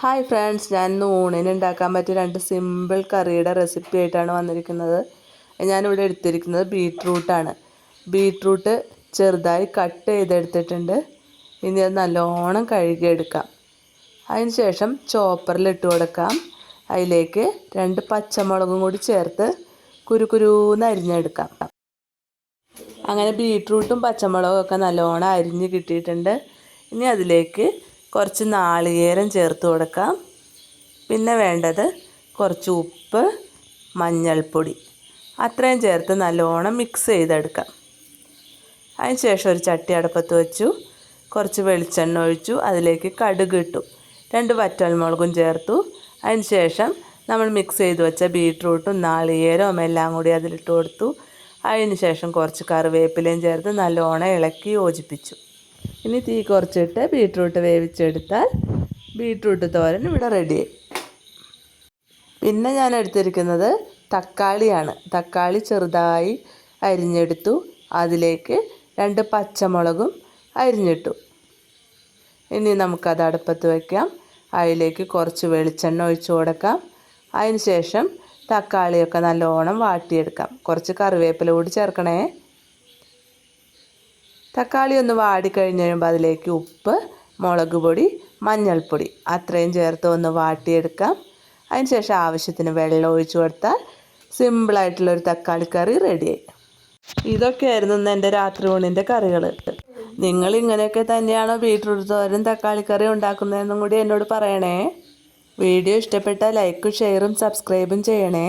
Hi friends ഞാൻ ഇന്ന് ഊണിന് ഉണ്ടാക്കാൻ പറ്റിയ രണ്ട് സിമ്പിൾ കറിയുടെ റെസിപ്പി ആയിട്ടാണ് വന്നിരിക്കുന്നത്. ഞാനിവിടെ എടുത്തിരിക്കുന്നത് ബീട്രൂട്ടാണ് ബീട്രൂട്ട് ചെറുതായി കട്ട് ചെയ്തെടുത്തിട്ടുണ്ട്. ഇനി അത് നല്ലോണം കഴുകിയെടുക്കാം. അതിന് ശേഷം ചോപ്പറിൽ ഇട്ട് കൊടുക്കാം. അതിലേക്ക് രണ്ട് പച്ചമുളകും കൂടി ചേർത്ത് കുരുകുരൂന്ന് അരിഞ്ഞെടുക്കാം. അങ്ങനെ ബീട്രൂട്ടും പച്ചമുളകും ഒക്കെ നല്ലോണം അരിഞ്ഞ് കിട്ടിയിട്ടുണ്ട്. ഇനി അതിലേക്ക് കുറച്ച് നാളികേരം ചേർത്ത് കൊടുക്കാം. പിന്നെ വേണ്ടത് കുറച്ച് ഉപ്പ് മഞ്ഞൾപ്പൊടി. അത്രയും ചേർത്ത് നല്ലോണം മിക്സ് ചെയ്തെടുക്കാം. അതിന് ശേഷം ഒരു ചട്ടി അടുപ്പത്ത് വെച്ചു. കുറച്ച് വെളിച്ചെണ്ണ ഒഴിച്ചു. അതിലേക്ക് കടുക് ഇട്ടു. രണ്ട് വറ്റൽമുളകും ചേർത്തു. അതിന് ശേഷം നമ്മൾ മിക്സ് ചെയ്ത് വെച്ച ബീട്രൂട്ടും നാളികേരവും എല്ലാം കൂടി അതിലിട്ട് കൊടുത്തു. അതിന് ശേഷം കുറച്ച് കറിവേപ്പിലയും ചേർത്ത് നല്ലോണം ഇളക്കി യോജിപ്പിച്ചു. ഇനി തീ കുറച്ചിട്ട് ബീട്രൂട്ട് വേവിച്ചെടുത്താൽ ബീട്രൂട്ട് തോരൻ ഇവിടെ റെഡി പിന്നെ ഞാൻ എടുത്തിരിക്കുന്നത് തക്കാളിയാണ്. തക്കാളി ചെറുതായി അരിഞ്ഞെടുത്തു. അതിലേക്ക് രണ്ട് പച്ചമുളകും അരിഞ്ഞിട്ടു. ഇനി നമുക്കത് അടുപ്പത്ത് വയ്ക്കാം അതിലേക്ക് കുറച്ച് വെളിച്ചെണ്ണ ഒഴിച്ചു കൊടുക്കാം. അതിന് ശേഷം തക്കാളിയൊക്കെ നല്ലോണം വാട്ടിയെടുക്കാം. കുറച്ച് കറിവേപ്പില കൂടി ചേർക്കണേ. തക്കാളി ഒന്ന് വാടിക്കഴിഞ്ഞ് കഴിയുമ്പോൾ അതിലേക്ക് ഉപ്പ് മുളക് പൊടി മഞ്ഞൾപ്പൊടി അത്രയും ചേർത്ത് ഒന്ന് വാട്ടിയെടുക്കാം. അതിന് ശേഷം ആവശ്യത്തിന് വെള്ളം ഒഴിച്ചു കൊടുത്താൽ സിമ്പിളായിട്ടുള്ളൊരു തക്കാളി കറി റെഡിയായി ഇതൊക്കെയായിരുന്നു ഇന്ന് എന്റെ രാത്രി ഊണിന്റെ കറികൾ നിങ്ങൾ ഇങ്ങനെയൊക്കെ തന്നെയാണോ ബീട്രൂട്ട് തക്കാളി കറി ഉണ്ടാക്കുന്നതെന്നും കൂടി എന്നോട് പറയണേ. വീഡിയോ ഇഷ്ടപ്പെട്ടാൽ ലൈക്കും ഷെയറും സബ്സ്ക്രൈബും ചെയ്യണേ.